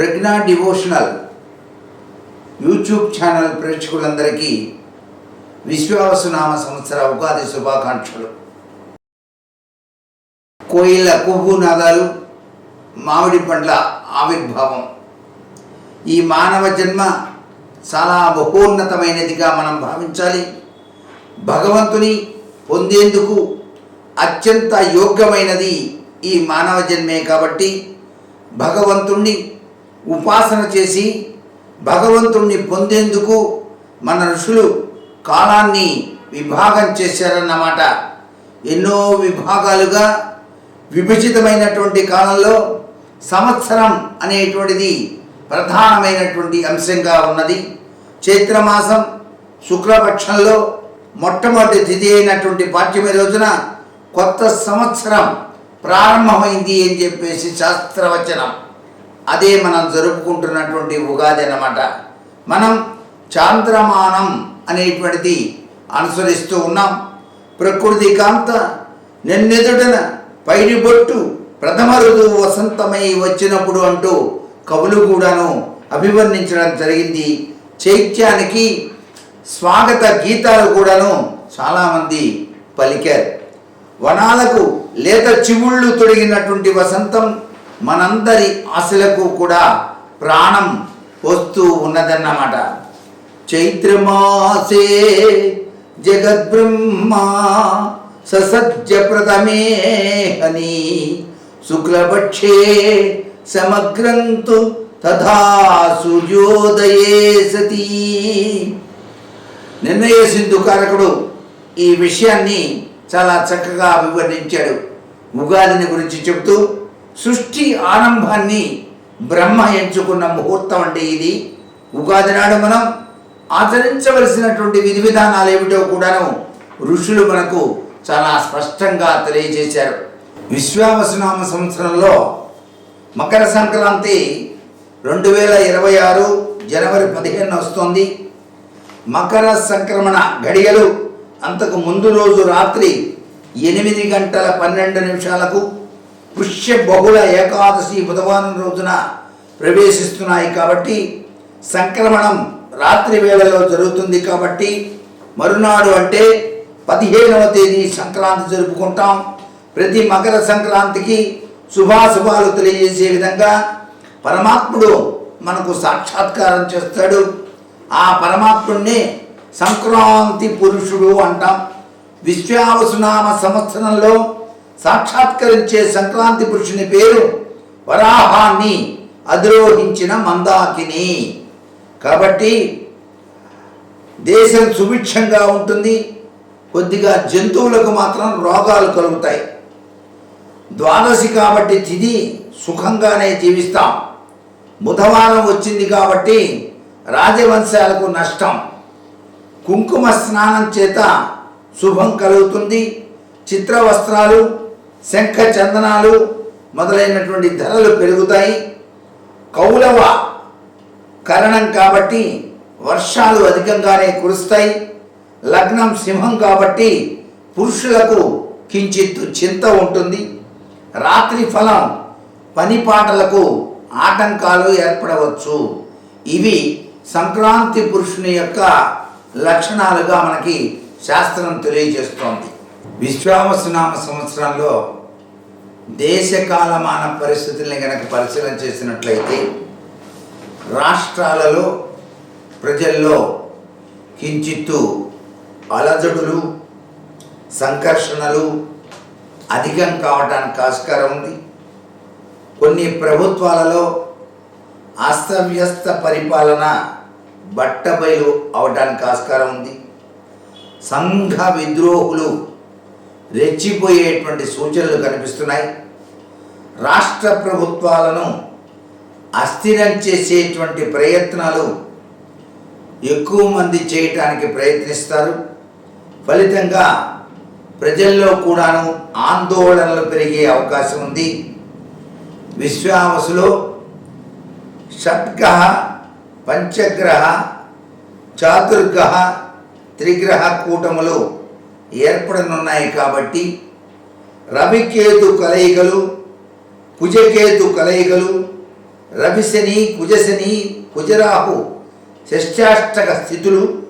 ప్రజ్ఞా devotional YouTube channel ప్రేక్షకులందరికీ విశ్వావసునామ సంవత్సర ఉగాది శుభాకాంక్షలు. కోయిల కుహు నాదాలు మామిడి పండ్ల ఆవిర్భావం. ఈ మానవ జన్మ చాలా బహోన్నతమైనదిగా మనం భావించాలి. భగవంతుని పొందేందుకు అత్యంత యోగ్యమైనది ఈ మానవ జన్మే కాబట్టి భగవంతుణ్ణి ఉపాసన చేసి భగవంతుణ్ణి పొందేందుకు మన ఋషులు కాలాన్ని విభాగం చేశారన్నమాట. ఎన్నో విభాగాలుగా విభజితమైనటువంటి కాలంలో సంవత్సరం అనేటువంటిది ప్రధానమైనటువంటి అంశంగా ఉన్నది. చైత్రమాసం శుక్లపక్షంలో మొట్టమొదటి తిథి అయినటువంటి పాఠ్యమి రోజున కొత్త సంవత్సరం ప్రారంభమైంది అని చెప్పేసి శాస్త్రవచనం. అదే మనం జరుపుకుంటున్నటువంటి ఉగాది అనమాట మనం చాంద్రమానం అనేటువంటిది అనుసరిస్తూ ఉన్నాం. ప్రకృతి కాంత నిన్నెదుటన పైడి బొట్టు ప్రథమ ఋతువు వసంతమై వచ్చినప్పుడు అంటూ కవులు కూడాను అభివర్ణించడం జరిగింది. చైత్యానికి స్వాగత గీతాలు కూడాను చాలామంది పలికారు. వనాలకు లేత చివుళ్ళు తొడిగినటువంటి వసంతం మనందరి ఆశలకు కూడా ప్రాణం వస్తూ ఉన్నదన్నమాట. చైత్రమాసే జగద్బ్రహ్మా ససజ్జ ప్రథమే హని శుక్లపక్షే సమగ్రంతు తథా సూర్యోదయే సతీ. నిర్ణయ సింధుకారకుడు ఈ విషయాన్ని చాలా చక్కగా వివరించాడు ఉగాదిని గురించి చెబుతూ సృష్టి ఆరంభాన్ని బ్రహ్మ ఎంచుకున్న ముహూర్తం అంటే ఇది. ఉగాది నాడు మనం ఆచరించవలసినటువంటి విధి విధానాలు ఏమిటో కూడాను ఋషులు మనకు చాలా స్పష్టంగా తెలియజేశారు. విశ్వావసునామ సంవత్సరంలో మకర సంక్రాంతి రెండు వేల ఇరవై ఆరు జనవరి పదిహేను వస్తుంది. మకర సంక్రమణ గడియలు అంతకు ముందు రోజు రాత్రి ఎనిమిది గంటల పన్నెండు నిమిషాలకు పుష్య బహుళ ఏకాదశి బుధవారం రోజున ప్రవేశిస్తున్నాయి కాబట్టి సంక్రమణం రాత్రి వేళలో జరుగుతుంది కాబట్టి మరునాడు అంటే పదిహేనవ తేదీ సంక్రాంతి జరుపుకుంటాం. ప్రతి మకర సంక్రాంతికి శుభాశుభాలు తెలియజేసే విధంగా పరమాత్ముడు మనకు సాక్షాత్కారం చేస్తాడు. ఆ పరమాత్ముడిని సంక్రాంతి పురుషుడు అంటాం. విశ్వావసునామ సంవత్సరంలో సాక్షాత్కరించే సంక్రాంతి పురుషుని పేరు వరాహాన్ని అధిరోహించిన మందాకిని. కాబట్టి దేశం సుభిక్షంగా ఉంటుంది. కొద్దిగా జంతువులకు మాత్రం రోగాలు కలుగుతాయి. ద్వాదశి కాబట్టి తిది సుఖంగానే జీవిస్తాం. బుధవారం వచ్చింది కాబట్టి రాజవంశాలకు నష్టం. కుంకుమ స్నానం చేత శుభం కలుగుతుంది. చిత్ర వస్త్రాలు శంఖ చందనాలు మొదలైనటువంటి ధరలు పెరుగుతాయి. కౌలవ కరణం కాబట్టి వర్షాలు అధికంగానే కురుస్తాయి. లగ్నం సింహం కాబట్టి పురుషులకు కించిత్ చింత ఉంటుంది. రాత్రి ఫలం పనిపాటలకు ఆటంకాలు ఏర్పడవచ్చు. ఇవి సంక్రాంతి పురుషుని యొక్క లక్షణాలుగా మనకి శాస్త్రం తెలియజేస్తోంది. విశ్వామసునామ సంవత్సరంలో దేశకాలమాన పరిస్థితుల్ని కనుక పరిశీలన చేసినట్లయితే రాష్ట్రాలలో ప్రజల్లో కించిత్తు అలజడులు సంఘర్షణలు అధికం కావటానికి ఆస్కారం ఉంది. కొన్ని ప్రభుత్వాలలో అస్తవ్యస్త పరిపాలన బట్టబయలు అవడానికి ఆస్కారం ఉంది. సంఘ విద్రోహులు రెచ్చిపోయేటువంటి సూచనలు కనిపిస్తున్నాయి. రాష్ట్ర ప్రభుత్వాలను అస్థిరం చేసేటువంటి ప్రయత్నాలు ఎక్కువ మంది చేయటానికి ప్రయత్నిస్తారు. ఫలితంగా ప్రజల్లో కూడాను ఆందోళనలు పెరిగే అవకాశం ఉంది. విశ్వావసులో షట్గ్రహ పంచగ్రహ చాతుర్గ్రహ త్రిగ్రహ కూటములు ఏర్పడనున్నాయి కాబట్టి రవికేతు కలయికలు కుజకేతు కలయికలు రవిశని కుజశని కుజరాహు షష్టాష్టక స్థితులు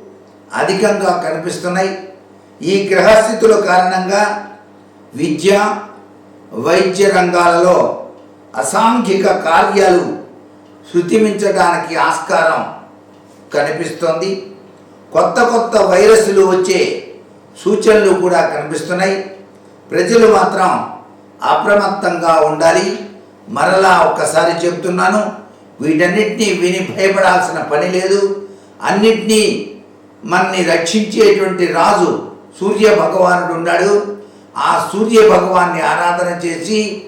అధికంగా కనిపిస్తున్నాయి. ఈ గ్రహస్థితుల కారణంగా విద్య వైద్య రంగాలలో అసాంఘిక కార్యాలు శృతిమించడానికి ఆస్కారం కనిపిస్తోంది. కొత్త కొత్త వైరస్లు వచ్చే సూచనలు కూడా కనిపిస్తున్నాయి. ప్రజలు మాత్రం అప్రమత్తంగా ఉండాలి. మరలా ఒక్కసారి చెప్తున్నాను వీటన్నిటినీ విని భయపడాల్సిన పని లేదు. అన్నిటినీ మనని రక్షించేటువంటి రాజు సూర్య భగవానుడు ఉన్నాడు. ఆ సూర్య భగవాన్ని ఆరాధన చేసి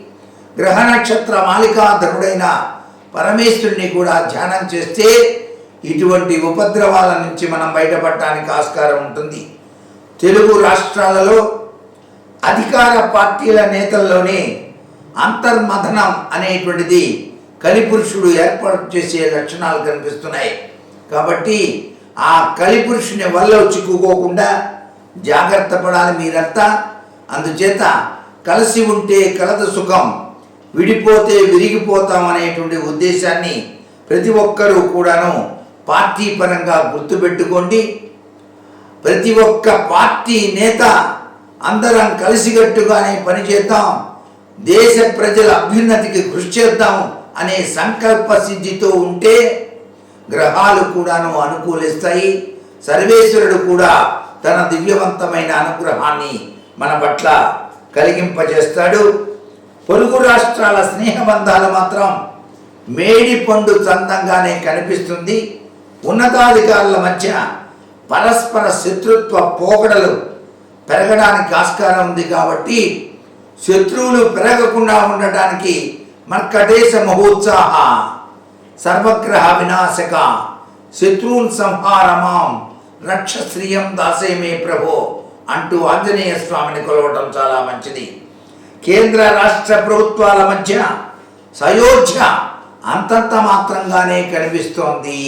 గ్రహ నక్షత్ర మాలికాధరుడైన పరమేశ్వరుని కూడా ధ్యానం చేస్తే ఇటువంటి ఉపద్రవాల నుంచి మనం బయటపడటానికి ఆస్కారం ఉంటుంది. తెలుగు రాష్ట్రాలలో అధికార పార్టీల నేతల్లోనే అంతర్మథనం అనేటువంటిది కలిపురుషుడు ఏర్పాటు చేసే లక్షణాలు కనిపిస్తున్నాయి. కాబట్టి ఆ కలిపురుషుని వల్ల చిక్కుకోకుండా జాగ్రత్త పడాలి మీరంతా. అందుచేత కలిసి ఉంటే కలత సుఖం విడిపోతే విరిగిపోతాం అనేటువంటి ఉద్దేశాన్ని ప్రతి ఒక్కరూ కూడాను పార్టీ పరంగా గుర్తుపెట్టుకోండి. ప్రతి ఒక్క పార్టీ నేత అందరం కలిసికట్టుగానే పనిచేద్దాం దేశ ప్రజల అభ్యున్నతికి కృషి చేద్దాం అనే సంకల్ప సిద్ధితో ఉంటే గ్రహాలు కూడాను అనుకూలిస్తాయి సర్వేశ్వరుడు కూడా తన దివ్యవంతమైన అనుగ్రహాన్ని మన పట్ల కలిగింపజేస్తాడు. పొరుగు రాష్ట్రాల స్నేహబంధాలు మాత్రం మేడి పండు చందంగానే కనిపిస్తుంది. ఉన్నతాధికారుల మధ్య పరస్పర శత్రుత్వ పోకడలు పెరగడానికి ఆస్కారం ఉంది కాబట్టి శత్రువులు పెరగకుండా ఉండటానికి మర్కటేశ మహోత్సాహ సర్వగ్రహ వినాశక శత్రువున్ సంహారమాం రక్షశ్రియం దాసేమే ప్రభో అంటూ ఆంజనేయ స్వామిని కొలవటం చాలా మంచిది. కేంద్ర రాష్ట్ర ప్రభుత్వాల మధ్య సయోధ్య అంతంత మాత్రంగానే కనిపిస్తోంది.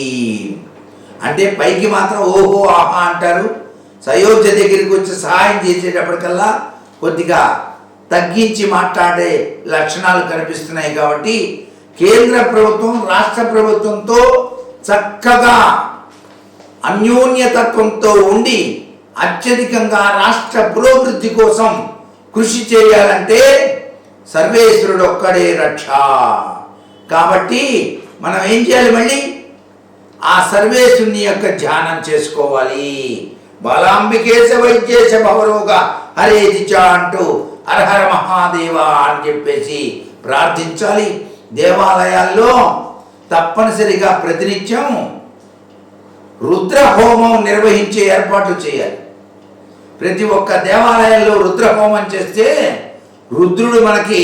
అంటే పైకి మాత్రం ఓహో ఆహా అంటారు. సయోధ్య దగ్గరికి వచ్చి సహాయం చేసేటప్పటికల్లా కొద్దిగా తగ్గించి మాట్లాడే లక్షణాలు కనిపిస్తున్నాయి కాబట్టి కేంద్ర ప్రభుత్వం రాష్ట్ర ప్రభుత్వంతో చక్కగా అన్యోన్యతత్వంతో ఉండి అత్యధికంగా రాష్ట్ర పురోభివృద్ధి కోసం కృషి చేయాలంటే సర్వేశ్వరుడు ఒక్కడే రక్ష. కాబట్టి మనం ఏం చేయాలి మళ్ళీ? ఆ సర్వేశుని యొక్క ధ్యానం చేసుకోవాలి. బలాంబికేశ వైద్యేశ భవరోగ హరే అంటూ హరహర మహాదేవ అని చెప్పేసి ప్రార్థించాలి. దేవాలయాల్లో తప్పనిసరిగా ప్రతినిత్యం రుద్ర హోమం నిర్వహించే ఏర్పాట్లు చేయాలి. ప్రతి ఒక్క దేవాలయంలో రుద్ర హోమం చేస్తే రుద్రుడు మనకి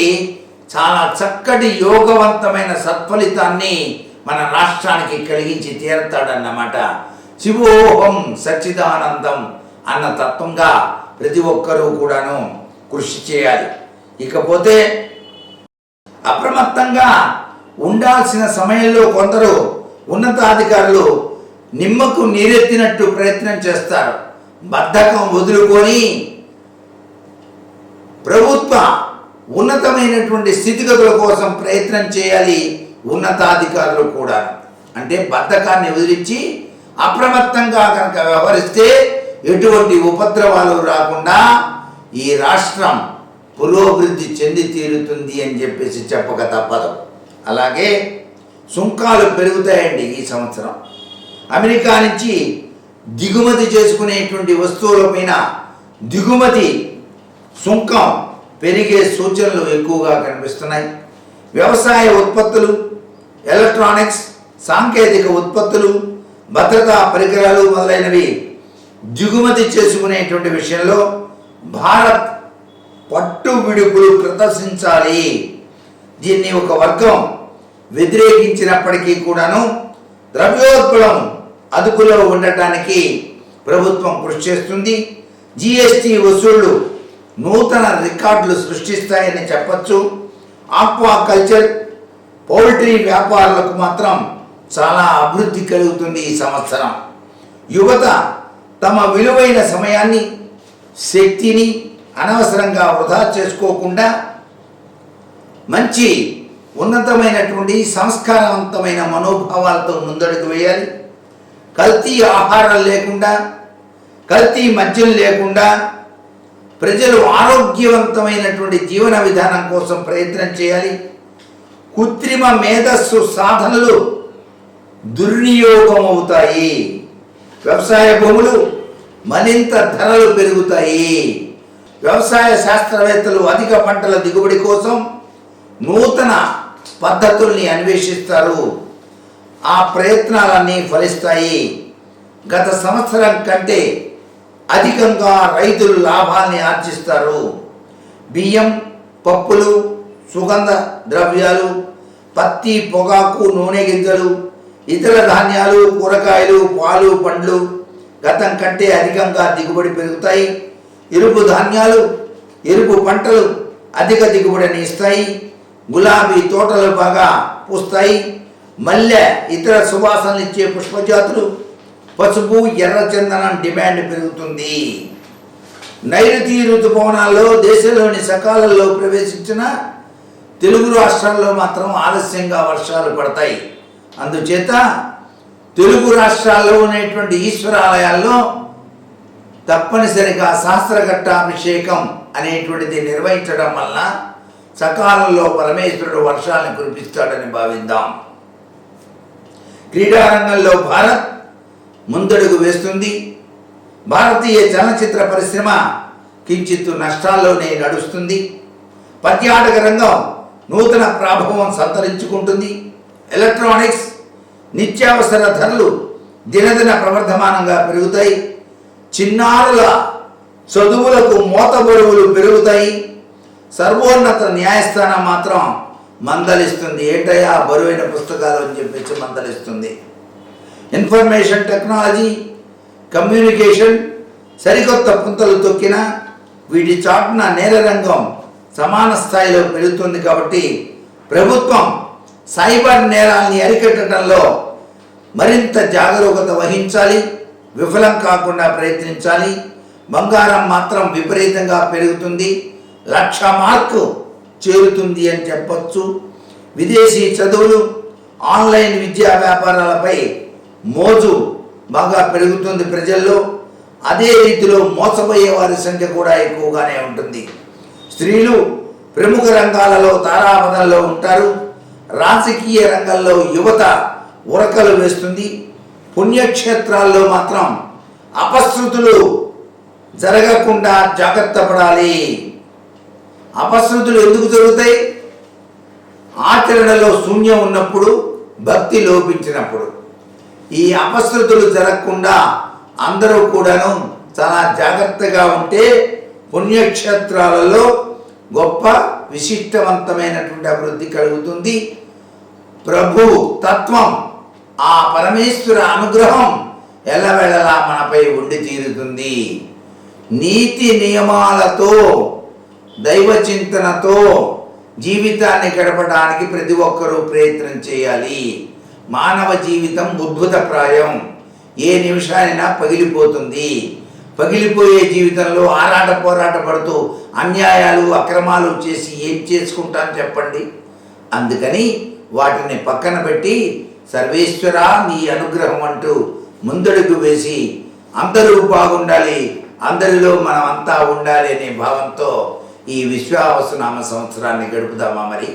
చాలా చక్కటి యోగవంతమైన సత్ఫలితాన్ని మన రాష్ట్రానికి కలిగించి తీరతాడన్నమాట. శివోహం సచ్చిదానందం అన్న తత్వంగా ప్రతి ఒక్కరూ కూడాను కృషి చేయాలి. ఇకపోతే అప్రమత్తంగా ఉండాల్సిన సమయంలో కొందరు ఉన్నతాధికారులు నిమ్మకు నీరెత్తినట్టు ప్రయత్నం చేస్తారు. బద్ధకం వదులుకొని ప్రభుత్వ ఉన్నతమైనటువంటి స్థితిగతుల కోసం ప్రయత్నం చేయాలి. ఉన్నతాధికారులు కూడా. అంటే బద్ధకాన్ని వదిలించి అప్రమత్తంగా కనుక వ్యవహరిస్తే ఎటువంటి ఉపద్రవాలు రాకుండా ఈ రాష్ట్రం పురోభివృద్ధి చెంది తీరుతుంది అని చెప్పేసి చెప్పక తప్పదు. అలాగే సుంకాలు పెరుగుతాయండి ఈ సంవత్సరం. అమెరికా నుంచి దిగుమతి చేసుకునేటువంటి వస్తువుల పైన దిగుమతి సుంకం పెరిగే సూచనలు ఎక్కువగా కనిపిస్తున్నాయి. వ్యవసాయ ఉత్పత్తులు ఎలక్ట్రానిక్స్ సాంకేతిక ఉత్పత్తులు భద్రతా పరికరాలు మొదలైనవి దిగుమతి చేసుకునేటువంటి విషయంలో భారత్ పట్టు విడుపులు ప్రదర్శించాలి. దీన్ని ఒక వర్గం వ్యతిరేకించినప్పటికీ కూడాను ద్రవ్యోత్పలం అదుపులో ఉండటానికి ప్రభుత్వం కృషి చేస్తుంది. జిఎస్టి వసూళ్ళు నూతన రికార్డులు సృష్టిస్తాయని చెప్పచ్చు. ఆక్వా కల్చర్ పౌల్ట్రీ వ్యాపారులకు మాత్రం చాలా అభివృద్ధి కలుగుతుంది ఈ సంవత్సరం. యువత తమ విలువైన సమయాన్ని శక్తిని అనవసరంగా వృధా చేసుకోకుండా మంచి ఉన్నతమైనటువంటి సంస్కారవంతమైన మనోభావాలతో ముందడుగు వేయాలి. కల్తీ ఆహారం లేకుండా కల్తీ మద్యం లేకుండా ప్రజలు ఆరోగ్యవంతమైనటువంటి జీవన విధానం కోసం ప్రయత్నం చేయాలి. కృత్రిమ మేధస్సు సాధనలు దుర్వినియోగం అవుతాయి వ్యవసాయ భూములు మరింత ధరలు పెరుగుతాయి. వ్యవసాయ శాస్త్రవేత్తలు అధిక పంటల దిగుబడి కోసం నూతన పద్ధతుల్ని అన్వేషిస్తారు. ఆ ప్రయత్నాలన్నీ ఫలిస్తాయి. గత సంవత్సరం కంటే అధికంగా రైతులు లాభాల్ని ఆర్జిస్తారు. బియ్యం పప్పులు సుగంధ ద్రవ్యాలు పత్తి పొగాకు నూనె గింజలు ఇతర ధాన్యాలు కూరగాయలు పాలు పండ్లు గతం కంటే అధికంగా దిగుబడి పెరుగుతాయి. ఎరుపు ధాన్యాలు ఎరుపు పంటలు అధిక దిగుబడిని ఇస్తాయి. గులాబీ తోటలు బాగా పూస్తాయి. మల్లె ఇతర సువాసనలు ఇచ్చే పుష్పజాతులు పసుపు ఎర్ర చందనం డిమాండ్ పెరుగుతుంది. నైరుతి ఋతుపవనాల్లో దేశంలోని సకాలంలో ప్రవేశించిన తెలుగు రాష్ట్రాల్లో మాత్రం ఆలస్యంగా వర్షాలు పడతాయి. అందుచేత తెలుగు రాష్ట్రాల్లో ఉన్నటువంటి ఈశ్వరాలయాల్లో తప్పనిసరిగా శాస్త్రఘట్టాభిషేకం అనేటువంటిది నిర్వహించడం వలన సకాలంలో పరమేశ్వరుడు వర్షాలను కురిపిస్తాడని భావిద్దాం. క్రీడారంగంలో భారత్ ముందడుగు వేస్తుంది. భారతీయ చలనచిత్ర పరిశ్రమ కించిత్తు నష్టాల్లోనే నడుస్తుంది. పర్యాటక రంగం నూతన ప్రాభవం సంతరించుకుంటుంది. ఎలక్ట్రానిక్స్ నిత్యావసర ధరలు దినదిన ప్రవర్ధమానంగా పెరుగుతాయి. చిన్నారుల చదువులకు మోత బరువులు పెరుగుతాయి. సర్వోన్నత న్యాయస్థానం మాత్రం మందలిస్తుంది. ఏంటయ్యా బరువైన పుస్తకాలు అని చెప్పేసి మందలిస్తుంది. ఇన్ఫర్మేషన్ టెక్నాలజీ కమ్యూనికేషన్ సరికొత్త పుంతలు తొక్కిన వీటి చాటున నేల రంగం సమాన స్థాయిలో పెరుగుతుంది కాబట్టి ప్రభుత్వం సైబర్ నేరాల్ని అరికట్టడంలో మరింత జాగరూకత వహించాలి విఫలం కాకుండా ప్రయత్నించాలి. బంగారం మాత్రం విపరీతంగా పెరుగుతుంది లక్ష మార్కు చేరుతుంది అని చెప్పచ్చు. విదేశీ చదువులు ఆన్లైన్ విద్యా వ్యాపారాలపై మోజు బాగా పెరుగుతుంది ప్రజల్లో. అదే రీతిలో మోసపోయే వారి సంఖ్య కూడా ఎక్కువగానే ఉంటుంది. స్త్రీలు ప్రముఖ రంగాలలో తారాపదంలో ఉంటారు. రాజకీయ రంగంలో యువత ఉరకలు వేస్తుంది. పుణ్యక్షేత్రాల్లో మాత్రం అపశృతులు జరగకుండా జాగ్రత్త పడాలి. అపశృతులు ఎందుకు జరుగుతాయి? ఆచరణలో శూన్యం ఉన్నప్పుడు భక్తి లోపించినప్పుడు. ఈ అపశృతులు జరగకుండా అందరూ కూడాను చాలా జాగ్రత్తగా ఉంటే పుణ్యక్షేత్రాలలో గొప్ప విశిష్టవంతమైనటువంటి అభివృద్ధి కలుగుతుంది. ప్రభు తత్వం ఆ పరమేశ్వర అనుగ్రహం ఎల్లవెళ్ళలా మనపై ఉండి తీరుతుంది. నీతి నియమాలతో దైవ చింతనతో జీవితాన్ని గడపడానికి ప్రతి ఒక్కరూ ప్రయత్నం చేయాలి. మానవ జీవితం ఉద్భుతప్రాయం. ఏ నిమిషానైనా పగిలిపోతుంది. పగిలిపోయే జీవితంలో ఆరాట పోరాట పడుతూ అన్యాయాలు అక్రమాలు చేసి ఏం చేసుకుంటాను చెప్పండి? అందుకని వాటిని పక్కన పెట్టి సర్వేశ్వర నీ అనుగ్రహం అంటూ ముందడుగు వేసి అందరూ బాగుండాలి అందరిలో మనం అంతా ఉండాలి అనే భావంతో ఈ విశ్వావసనామ సంవత్సరాన్ని గడుపుదామా మరి?